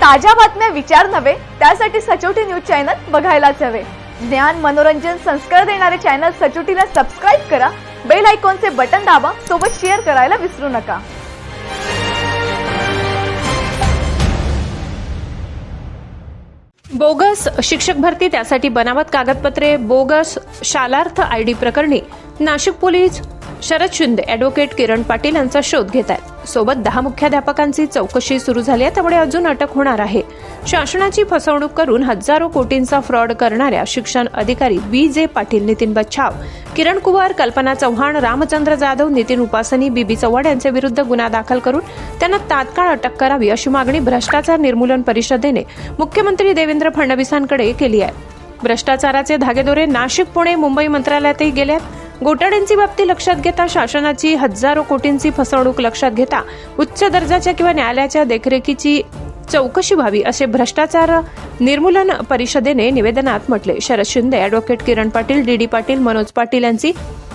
ताज्या बातम्या विचार नव्हे त्यासाठी सचोटी न्यूज चॅनल बघायलाच हवे. ज्ञान मनोरंजन संस्कार देणारे चॅनल सचोटीला सबस्क्राईब करा बेल आयकॉनचे बटन दाबा सोबत शेअर करायला विसरू नका. बोगस शिक्षक भरती त्यासाठी बनावट कागदपत्रे बोगस शालार्थ आय डी प्रकरणी नाशिक पोलीस शरद शिंदे ॲडव्होकेट किरण पाटील यांचा शोध घेत आहेत सोबत दहा मुख्याध्यापकांची चौकशी सुरू झाली आहे त्यामुळे अजून अटक होणार आहे. शासनाची फसवणूक करून हजारो कोटींचा फ्रॉड करणाऱ्या शिक्षण अधिकारी बी जे. पाटील नितीन बच्छाव किरण कुवार कल्पना चव्हाण रामचंद्र जाधव नितीन उपासनी बीबी चव्हाण यांच्या विरुद्ध गुन्हा दाखल करून त्यांना तात्काळ अटक करावी अशी मागणी भ्रष्टाचार निर्मूलन परिषदेने मुख्यमंत्री देवेंद्र फडणवीसांकडे केली आहे. भ्रष्टाचाराचे धागेदोरे नाशिक पुणे मुंबई मंत्रालयातही गेल्यात घोटाळ्यांची बाबती लक्षात घेता शासनाची हजारो कोटींची फसवणूक लक्षात घेता उच्च दर्जाच्या किंवा न्यायालयाच्या देखरेखीची चौकशी व्हावी असे भ्रष्टाचार निर्मूलन परिषदेने निवेदनात म्हटले. Sharad Shinde advocate Kiran Patil D D Patil Manoj Patil यांची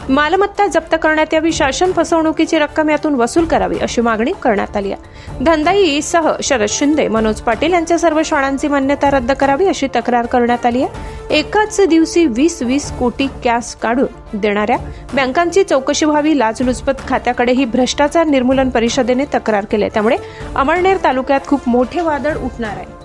मालमत्ता जप्त करण्यात यावी शासन फसवणुकीची रक्कम यातून वसूल करावी अशी मागणी करण्यात आली आहे. धंदाई सह शरद शिंदे मनोज पाटील यांच्या सर्व शाळांची मान्यता रद्द करावी अशी तक्रार करण्यात आली आहे. एकाच दिवशी वीस वीस कोटी कॅश काढून देणाऱ्या बँकांची चौकशी व्हावी लाचलुचपत खात्याकडेही भ्रष्टाचार निर्मूलन परिषदेने तक्रार केली आहे. त्यामुळे अमळनेर तालुक्यात खूप मोठे वादळ उठणार आहे.